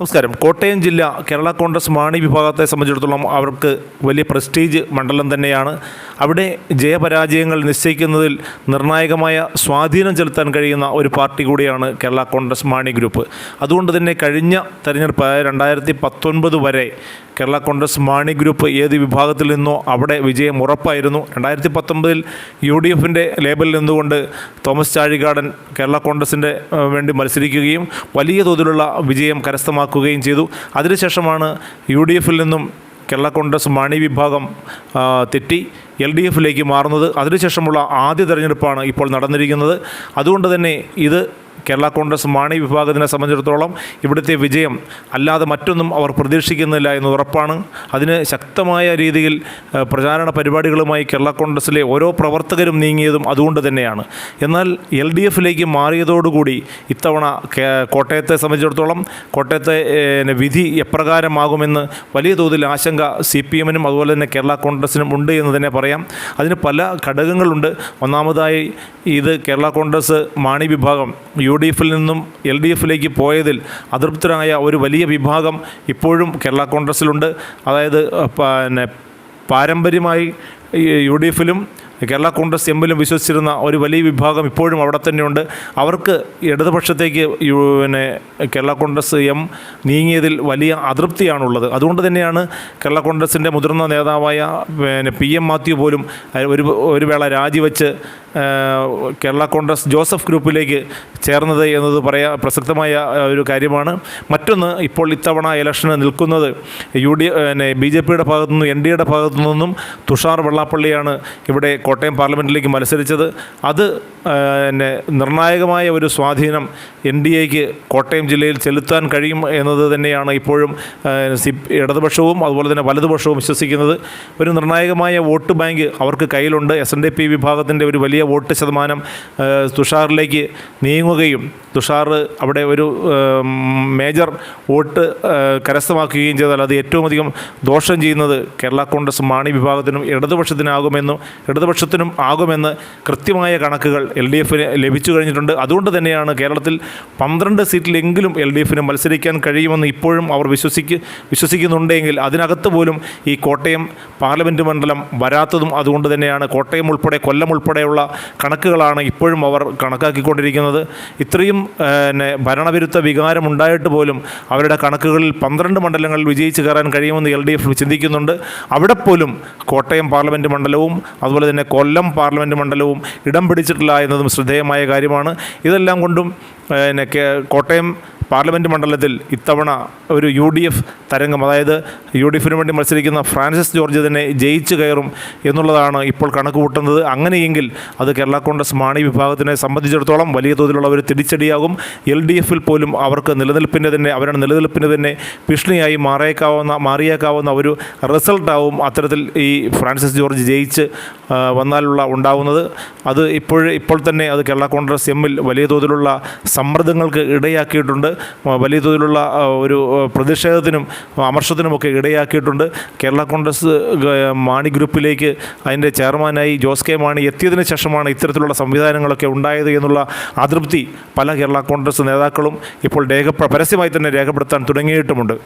നമസ്കാരം. കോട്ടയം ജില്ല കേരള കോൺഗ്രസ് മാണി വിഭാഗത്തെ സംബന്ധിച്ചിടത്തോളം അവർക്ക് വലിയ പ്രസ്റ്റീജ് മണ്ഡലം തന്നെയാണ്. അവിടെ ജയപരാജയങ്ങൾ നിശ്ചയിക്കുന്നതിൽ നിർണായകമായ സ്വാധീനം ചെലുത്താൻ കഴിയുന്ന ഒരു പാർട്ടി കൂടിയാണ് കേരള കോൺഗ്രസ് മാണി ഗ്രൂപ്പ്. അതുകൊണ്ട് തന്നെ കഴിഞ്ഞ തെരഞ്ഞെടുപ്പ് രണ്ടായിരത്തി പത്തൊൻപത് വരെ കേരള കോൺഗ്രസ് മാണി ഗ്രൂപ്പ് ഏത് വിഭാഗത്തിൽ നിന്നോ അവിടെ വിജയം ഉറപ്പായിരുന്നു. രണ്ടായിരത്തി പത്തൊമ്പതിൽ യു ഡി എഫിന്റെ ലേബലിൽ നിന്നുകൊണ്ട് തോമസ് ചാഴികാടൻ കേരള കോൺഗ്രസിന്റെ വേണ്ടി മത്സരിക്കുകയും വലിയ തോതിലുള്ള വിജയം കരസ്ഥമാക്കുകയും ചെയ്തു. അതിനുശേഷമാണ് യു ഡി എഫിൽ നിന്നും കേരള കോൺഗ്രസ് മാണി വിഭാഗം തെറ്റി എൽ ഡി എഫിലേക്ക് മാറുന്നത്. അതിനുശേഷമുള്ള ആദ്യ തെരഞ്ഞെടുപ്പാണ് ഇപ്പോൾ നടന്നിരിക്കുന്നത്. അതുകൊണ്ട് തന്നെ ഇത് കേരള കോൺഗ്രസ് മാണി വിഭാഗത്തിനെ സംബന്ധിച്ചിടത്തോളം ഇവിടുത്തെ വിജയം അല്ലാതെ മറ്റൊന്നും അവർ പ്രതീക്ഷിക്കുന്നില്ല എന്ന് ഉറപ്പാണ്. അതിന് ശക്തമായ രീതിയിൽ പ്രചാരണ പരിപാടികളുമായി കേരള കോൺഗ്രസിലെ ഓരോ പ്രവർത്തകരും നീങ്ങിയതും അതുകൊണ്ട് തന്നെയാണ്. എന്നാൽ എൽ ഡി എഫിലേക്ക് മാറിയതോടുകൂടി ഇത്തവണ കോട്ടയത്തെ സംബന്ധിച്ചിടത്തോളം കോട്ടയത്തെ വിധി എപ്രകാരമാകുമെന്ന് വലിയ തോതിൽ ആശങ്ക സി പി എമ്മിനും അതുപോലെ തന്നെ കേരള കോൺഗ്രസിനും ഉണ്ട് എന്ന് തന്നെ പറയാം. അതിന് പല ഘടകങ്ങളുണ്ട്. ഒന്നാമതായി ഇത് കേരള കോൺഗ്രസ് മാണി വിഭാഗം യു ഡി എഫിൽ നിന്നും എൽ ഡി എഫിലേക്ക് പോയതിൽ അതൃപ്തരായ ഒരു വലിയ വിഭാഗം ഇപ്പോഴും കേരള കോൺഗ്രസിലുണ്ട്. അതായത് പിന്നെ പാരമ്പര്യമായി യു ഡി എഫിലും കേരള കോൺഗ്രസ് എമ്മിലും വിശ്വസിച്ചിരുന്ന ഒരു വലിയ വിഭാഗം ഇപ്പോഴും അവിടെ തന്നെയുണ്ട്. അവർക്ക് ഇടതുപക്ഷത്തേക്ക് പിന്നെ കേരള കോൺഗ്രസ് എം നീങ്ങിയതിൽ വലിയ അതൃപ്തിയാണുള്ളത്. അതുകൊണ്ട് തന്നെയാണ് കേരള കോൺഗ്രസിന്റെ മുതിർന്ന നേതാവായ പിന്നെ പി എം മാത്യു പോലും ഒരു ഒരു വേള രാജിവെച്ച് കേരള കോൺഗ്രസ് ജോസഫ് ഗ്രൂപ്പിലേക്ക് ചേർന്നത് എന്നത് പറയാ പ്രസക്തമായ ഒരു കാര്യമാണ്. മറ്റൊന്ന് ഇപ്പോൾ ഇത്തവണ ഇലക്ഷന് നിൽക്കുന്നത് യു ഡി പിന്നെ ബി ജെ പിയുടെ ഭാഗത്തുനിന്നും എൻ ഡി എയുടെ ഭാഗത്തു നിന്നും തുഷാർ വെള്ളാപ്പള്ളിയാണ് ഇവിടെ കോട്ടയം പാർലമെന്റിലേക്ക് മത്സരിച്ചത്. അത് പിന്നെ നിർണായകമായ ഒരു സ്വാധീനം എൻ ഡി എക്ക് കോട്ടയം ജില്ലയിൽ ചെലുത്താൻ കഴിയും എന്നത് തന്നെയാണ് ഇപ്പോഴും ഇടതുപക്ഷവും അതുപോലെ തന്നെ വലതുപക്ഷവും വിശ്വസിക്കുന്നത്. ഒരു നിർണായകമായ വോട്ട് ബാങ്ക് അവർക്ക് കയ്യിലുണ്ട്. എസ് എൻ ഡി പി വിഭാഗത്തിന്റെ ഒരു വലിയ വോട്ട് ശതമാനം തുഷാറിലേക്ക് നീങ്ങുകയും തുഷാർ അവിടെ ഒരു മേജർ വോട്ട് കരസ്ഥമാക്കുകയും ചെയ്താൽ അത് ഏറ്റവും അധികം ദോഷം ചെയ്യുന്നത് കേരള കോൺഗ്രസ് മാണി വിഭാഗത്തിനും ഇടതുപക്ഷത്തിനാകുമെന്നും ഇടതുപക്ഷത്തിനും ആകുമെന്ന് കൃത്യമായ കണക്കുകൾ എൽ ഡി എഫിന് ലഭിച്ചു കഴിഞ്ഞിട്ടുണ്ട്. അതുകൊണ്ട് തന്നെയാണ് കേരളത്തിൽ പന്ത്രണ്ട് സീറ്റിലെങ്കിലും എൽ ഡി എഫിന് മത്സരിക്കാൻ കഴിയുമെന്ന് ഇപ്പോഴും അവർ വിശ്വസിക്ക് വിശ്വസിക്കുന്നുണ്ടെങ്കിൽ അതിനകത്ത് പോലും ഈ കോട്ടയം പാർലമെന്റ് മണ്ഡലം വരാത്തതും അതുകൊണ്ട് തന്നെയാണ്. കോട്ടയം ഉൾപ്പെടെ കൊല്ലം ഉൾപ്പെടെയുള്ള കണക്കുകളാണ് ഇപ്പോഴും അവർ കണക്കാക്കിക്കൊണ്ടിരിക്കുന്നത്. ഇത്രയും പിന്നെ ഭരണവിരുദ്ധ വികാരം ഉണ്ടായിട്ട് പോലും അവരുടെ കണക്കുകളിൽ പന്ത്രണ്ട് മണ്ഡലങ്ങളിൽ വിജയിച്ച് കയറാൻ കഴിയുമെന്ന് എൽ ഡി എഫ് ചിന്തിക്കുന്നുണ്ട്. അവിടെ പോലും കോട്ടയം പാർലമെന്റ് മണ്ഡലവും അതുപോലെ തന്നെ കൊല്ലം പാർലമെന്റ് മണ്ഡലവും ഇടം പിടിച്ചിട്ടില്ല എന്നതും ശ്രദ്ധേയമായ കാര്യമാണ്. ഇതെല്ലാം കൊണ്ടും പിന്നെ കോട്ടയം പാർലമെന്റ് മണ്ഡലത്തിൽ ഇത്തവണ ഒരു യു ഡി എഫ് തരംഗം അതായത് യു ഡി എഫിന് വേണ്ടി മത്സരിക്കുന്ന ഫ്രാൻസിസ് ജോർജ് തന്നെ ജയിച്ചു കയറും എന്നുള്ളതാണ് ഇപ്പോൾ കണക്ക് കൂട്ടുന്നത് അങ്ങനെയെങ്കിൽ അത് കേരള കോൺഗ്രസ് മാണി വിഭാഗത്തിനെ സംബന്ധിച്ചിടത്തോളം വലിയ തോതിലുള്ള ഒരു തിരിച്ചടിയാകും. എൽ ഡി എഫിൽ പോലും അവർക്ക് നിലനിൽപ്പിന്റെ തന്നെ അവരുടെ നിലനിൽപ്പിന് തന്നെ ഭീഷണിയായി മാറിയേക്കാവുന്ന മാറിയേക്കാവുന്ന ഒരു റിസൾട്ടാവും അത്തരത്തിൽ ഈ ഫ്രാൻസിസ് ജോർജ് ജയിച്ച് വന്നാലുള്ള ഉണ്ടാവുന്നത്. അത് ഇപ്പോൾ ഇപ്പോൾ തന്നെ അത് കേരള കോൺഗ്രസ് എമ്മിൽ വലിയ തോതിലുള്ള സമ്മർദ്ദങ്ങൾക്ക് ഇടയാക്കിയിട്ടുണ്ട്. വലിയ തോതിലുള്ള ഒരു പ്രതിഷേധത്തിനും അമർഷത്തിനുമൊക്കെ ഇടയാക്കിയിട്ടുണ്ട്. കേരള കോൺഗ്രസ് മാണി ഗ്രൂപ്പിലേക്ക് അതിന്റെ ചെയർമാനായി ജോസ് കെ മാണി എത്തിയതിനു ശേഷമാണ് ഇത്തരത്തിലുള്ള സംവിധാനങ്ങളൊക്കെ ഉണ്ടായത് എന്നുള്ള അതൃപ്തി പല കേരള കോൺഗ്രസ് നേതാക്കളും ഇപ്പോൾ രേഖ പരസ്യമായി തന്നെ രേഖപ്പെടുത്താൻ തുടങ്ങിയിട്ടുമുണ്ട്.